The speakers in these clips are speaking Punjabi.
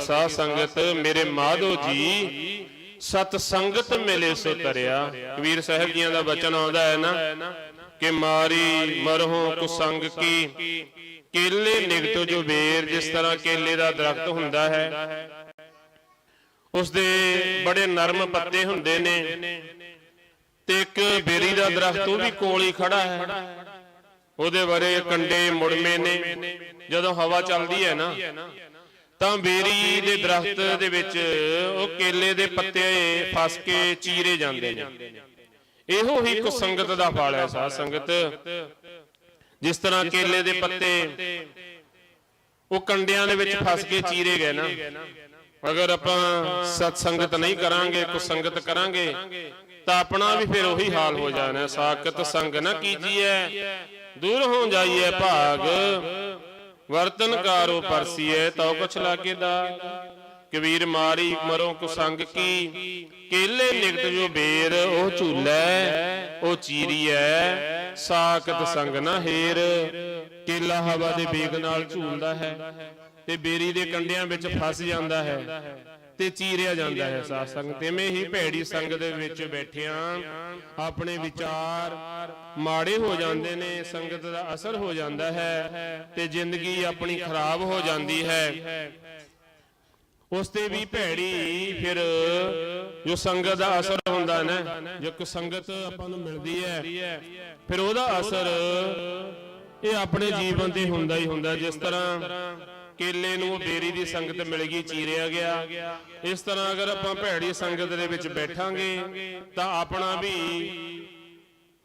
ਸਾਧ ਸੰਗਤ, ਮੇਰੇ ਮਾਧੋ ਜੀ, ਸਤ ਸੰਗਤ ਮਿਲੇ ਸੋ ਤਰਿਆ ਕਬੀਰ ਸਾਹਿਬ ਜੀਆਂ ਦਾ ਬਚਨ ਆਉਂਦਾ ਹੈ ਨਾ, ਕਿ ਮਾਰੀ ਮਰਹੋਂ ਕੁਸੰਗ ਕੀ, ਕੇਲੇ ਨਿਗਟ ਜੋ ਬੇਰ, ਜਿਸ ਤਰ੍ਹਾਂ ਕੇਲੇ ਦਾ ਦਰਖਤ ਹੁੰਦਾ ਹੈ। ਉਸ ਦੇ ਬੜੇ ਨਰਮ ਪੱਤੇ ਹੁੰਦੇ ਨੇ ਤੇ ਇੱਕ ਬੇਰੀ ਦਾ ਦਰਖਤ ਉਹ ਵੀ ਕੋਲ ਹੀ ਖੜਾ ਹੈ। ਉਹਦੇ ਬਾਰੇ ਕੰਡੇ ਮੁੜਮੇ ਨੇ। ਜਦੋਂ ਹਵਾ ਚੱਲਦੀ ਹੈ ਨਾ ਤਾਂ ਬੇਰੀ ਦੇ ਦਰਖਤ ਦੇ ਵਿੱਚ ਉਹ ਕੇਲੇ ਦੇ ਪੱਤੇ ਫਸ ਕੇ ਚੀਰੇ ਜਾਂਦੇ ਨੇ। ਇਹੋ ਹੀ ਕੁਸੰਗਤ ਦਾ ਫਲ ਹੈ ਸਾਧ ਸੰਗਤ। ਜਿਸ ਤਰ੍ਹਾਂ ਕੇਲੇ ਦੇ ਪੱਤੇ ਉਹ ਕੰਡਿਆਂ ਦੇ ਵਿੱਚ ਫਸ ਕੇ ਚੀਰੇ ਗਏ ਨਾ। ਅਗਰ ਆਪਾਂ ਸਤ ਸੰਗਤ ਨਹੀਂ ਕਰਾਂਗੇ ਕੁਸੰਗਤ ਕਰਾਂਗੇ ਤਾਂ ਆਪਣਾ ਵੀ ਫਿਰ ਉਹੀ ਹਾਲ ਹੋ ਜਾਣਾ। ਸਾਖਤ ਸੰਗ ਨਾ ਕੀਜੀਐ। ਦੂਰ ਹੋ ਜਾਈਏ ਭਾਗ। ਵਰਤਨ ਕਾਰੋ ਪਰਸੀਏ ਤਉ ਕੁਛ ਲਾਗੇ ਦਾ। ਕਬੀਰ ਮਾਰੀ ਮਰੋ ਕੁਸੰਗ ਕੀ ਕੇਲੇ ਨਿਕਟ ਜੋ ਬੇਰ ਉਹ ਝੂਲੈ ਉਹ ਚੀਰੀਐ। ਸਾਖਤ ਸੰਗ ਨਾ ਹੀਰ। ਕੇਲਾ ਹਵਾ ਦੇ ਬੇਗ ਨਾਲ ਝੂਲਦਾ ਹੈ। ਤੇ ਬੇਰੀ ਦੇ ਕੰਡਿਆਂ ਵਿੱਚ ਫਸ ਜਾਂਦਾ ਹੈ ਤੇ ਚੀਰਿਆ ਜਾਂਦਾ ਹੈ ਸਾਧ ਸੰਗਤ। ਐਵੇਂ ਹੀ ਭੈੜੀ ਸੰਗ ਦੇ ਵਿੱਚ ਬੈਠਿਆਂ ਆਪਣੇ ਵਿਚਾਰ ਮਾੜੇ ਹੋ ਜਾਂਦੇ ਨੇ, ਸੰਗਤ ਦਾ ਅਸਰ ਹੋ ਜਾਂਦਾ ਹੈ ਤੇ ਜ਼ਿੰਦਗੀ ਆਪਣੀ ਖਰਾਬ ਹੋ ਜਾਂਦੀ ਹੈ। ਉਸ ਤੇ ਵੀ ਭੈੜੀ ਫਿਰ ਜੋ ਸੰਗਤ ਦਾ ਅਸਰ ਹੁੰਦਾ ਨਾ, ਜੇ ਕੋ ਸੰਗਤ ਆਪਾਂ ਨੂੰ ਮਿਲਦੀ ਹੈ, ਫਿਰ ਉਹਦਾ ਅਸਰ ਇਹ ਆਪਣੇ ਜੀਵਨ ਤੇ ਹੁੰਦਾ ਹੀ ਹੁੰਦਾ, ਜਿਸ ਤਰ੍ਹਾਂ ਕੇਲੇ ਨੂੰ ਬੇਰੀ ਦੀ ਸੰਗਤ ਮਿਲ ਚੀਰਿਆ ਗਿਆ। ਇਸ ਤਰ੍ਹਾਂ ਅਗਰ ਆਪਾਂ ਭੈੜੀ ਸੰਗਤ ਦੇ ਵਿੱਚ ਬੈਠਾਂਗੇ, ਤਾਂ ਆਪਣਾ ਵੀ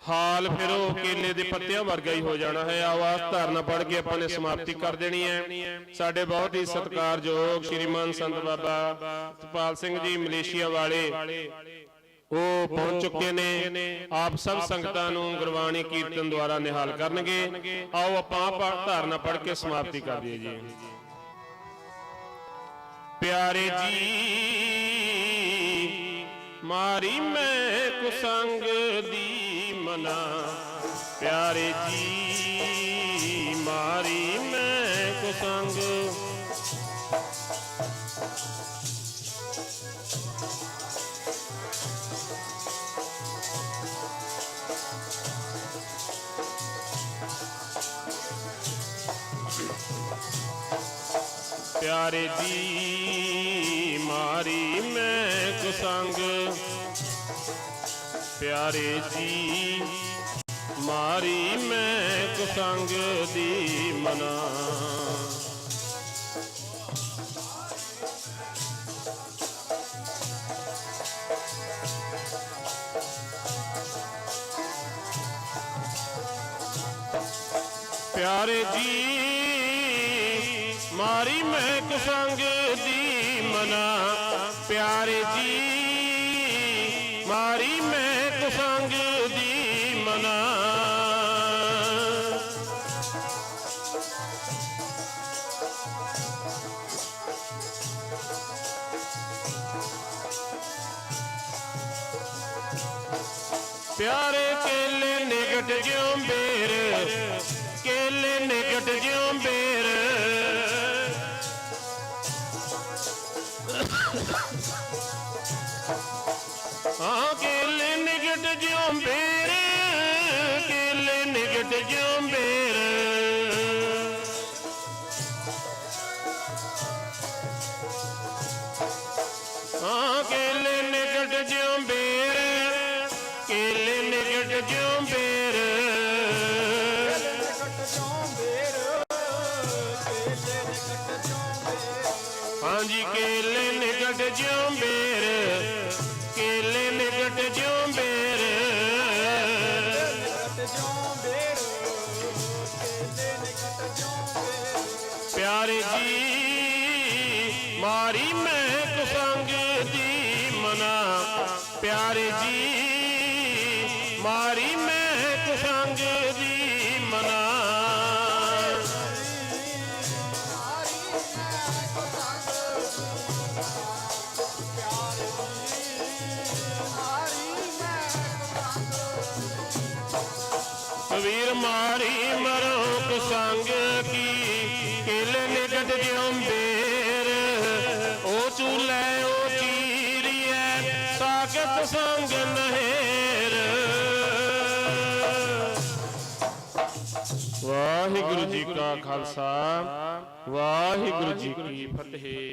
ਹਾਲ ਫਿਰ ਉਹ ਕੇਲੇ ਦੇ ਪੱਤਿਆਂ ਵਰਗਾ ਹੀ ਹੋ ਜਾਣਾ ਹੈ। ਆਵਾਜ਼ ਧਾਰਨਾ ਪੜ ਕੇ ਆਪਾਂ ਨੇ ਸਮਾਪਤੀ ਕਰ ਦੇਣੀ ਹੈ। ਸਾਡੇ ਬਹੁਤ ਹੀ ਸਤਿਕਾਰਯੋਗ ਸ਼੍ਰੀਮਾਨ ਸੰਤ ਬਾਬਾ ਸਤਪਾਲ ਸਿੰਘ ਜੀ, ਮਲੇਸ਼ੀਆ ਵਾਲੇ। ਉਹ ਪਹੁੰਚ ਚੁੱਕੇ ਨੇ। ਆਪ ਸਭ ਸੰਗਤਾਂ ਨੂੰ ਗੁਰਬਾਣੀ ਕੀਰਤਨ ਦੁਆਰਾ ਨਿਹਾਲ ਕਰਨਗੇ। ਆਓ ਆਪਾਂ ਆਪ ਧਾਰਨਾ ਪੜ ਕੇ ਸਮਾਪਤੀ ਕਰ ਦਈਏ ਜੀ। ਪਿਆਰੇ ਜੀ ਮਾਰੀ ਮੈਂ ਕੁਸੰਗ ਦੀ ਮਨਾ। ਪਿਆਰੇ ਜੀ ਮਾਰੀ ਮੈਂ ਕੁਸੰਗ। ਪਿਆਰੇ ਦੀ ਮਾਰੀ ਮੈਂ ਕੁਸੰਗ ਪਿਆਰੇ ਦੀ ਮਾਰੀ ਮੈਂ ਕੁਸੰਗ ਦੀ ਮਨਾ। ਪਿਆਰੇ ਦੀ ਮਾਰੀ ਮਹਿਕ ਕੁਸੰਗ ਦੀ ਮਨਾ। ਪਿਆਰੇ ਜੀ, ਮਾਰੀ ਮੈਂ ਕੁਸੰਗ ਦੀ ਮਨਾ। ਪਿਆਰੇ ਕੇਲੇ ਨਿਕਟ ਜਿਉਂ ਬੇਰ, ਕੇਲੇ ਨਿਕਟ ਜਿਉਂ ਬੇਰ। ਹਾਂ ਕੇਲੇ ਨਿਕਟ ਜਿਉਂ ਬੇਰ ਕੇਲੇ ਨਿਕਟ ਜਿਉਂ ਬੇਰ ਹਾਂ ਕੇਲੇ ਨਿਕਟ ਜਿਉਂ ਬੇਰ ਕੇਲੇ ਨਿਕਟ ਜਿਉਂ ਕੇਲੇ ਨਿਕਟ ਜਿਉਂ ਕੇਲੇ ਨਿਕਟ ਜਿਉਂ ਬੇਰ ਪਿਆਰੇ ਜੀ, ਮਾਰੀ ਮੈਂ ਕੁਸੰਗ ਦੀ ਮਨਾ। ਪਿਆਰੇ ਜੀ, ਮਾਰੀ ਮੈਂ ਕੁਸੰਗ ਦੀ ਮਨਾ। ਮਾਰੀ ਮਰੋਕ ਸੰਗ ਕੀ? ਕਿਲ ਨਿਕਟ ਜਿਉਂਬੇਰ ਉਹ ਚੂਲੇ ਉਹ ਚੀਰੀਐ ਸਾਖਤ ਸੰਗ ਨਹਿਰ। ਵਾਹਿਗੁਰੂ ਜੀ ਕਾ ਖਾਲਸਾ, ਵਾਹਿਗੁਰੂ ਜੀ ਕੀ ਫਤਿਹ।